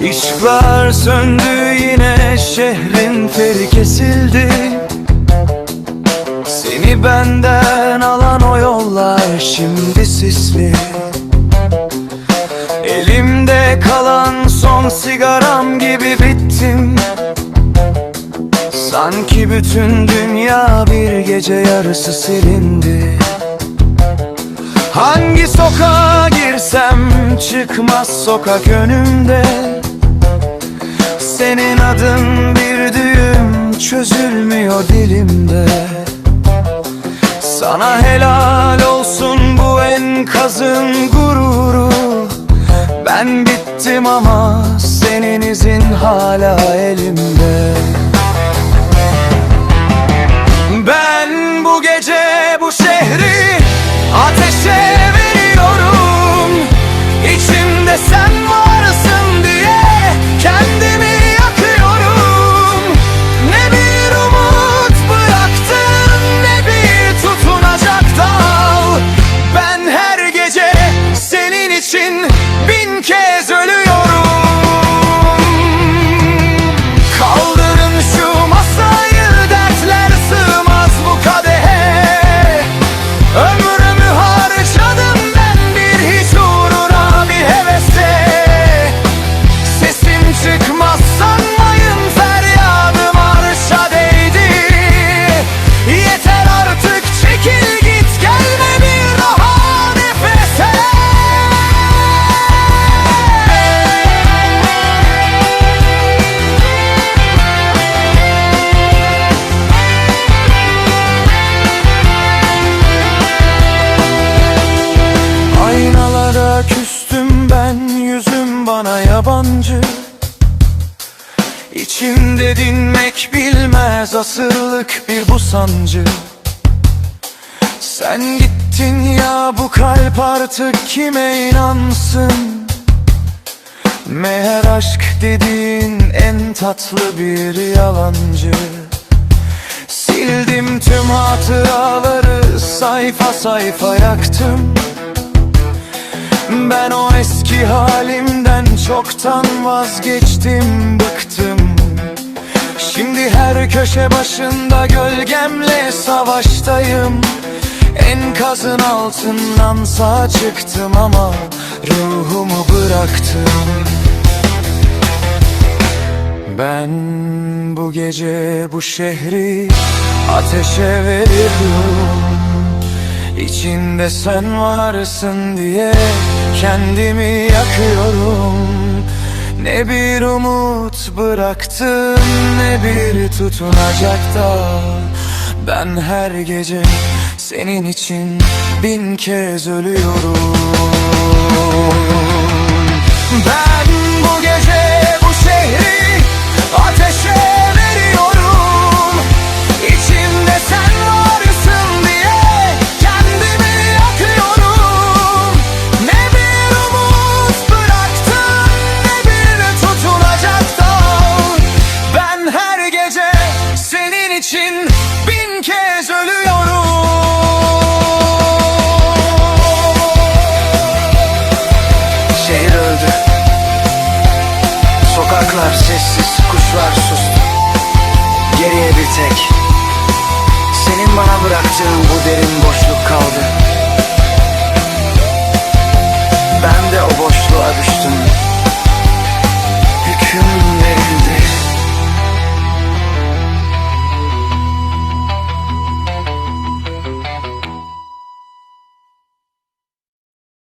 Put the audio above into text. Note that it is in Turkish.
Işıklar söndü yine şehrin feri kesildi benden alan o yollar şimdi sisli. Elimde kalan son sigaram gibi bittim. Sanki bütün dünya bir gece yarısı silindi. Hangi sokağa girsem çıkmaz sokak önümde. Senin adın bir düğüm çözülmüyor dilimde Sana helal olsun bu enkazın gururu. Ben bittim ama senin izin hala elimde senin yabancı. İçimde dinmek bilmez asırlık bir bu sancı. Sen gittin ya bu kalp artık kime inansın? Meğer aşk dediğin en tatlı bir yalancı. Sildim tüm hatıraları sayfa sayfa yaktım. Ben o eski halimden çoktan vazgeçtim, bıktım. Şimdi her köşe başında gölgemle savaştayım. Enkazın altından sağ çıktım ama ruhumu bıraktım. Ben bu gece bu şehri ateşe veriyorum İçinde sen varsın diye kendimi yakıyorum. Ne bir umut bıraktım ne bir tutunacak dal Ben her gece senin için bin kez ölüyorum. Ben Yapraklar sessiz, kuşlar sustu. Geriye bir tek Senin bana bıraktığın bu derin boşluk kaldı.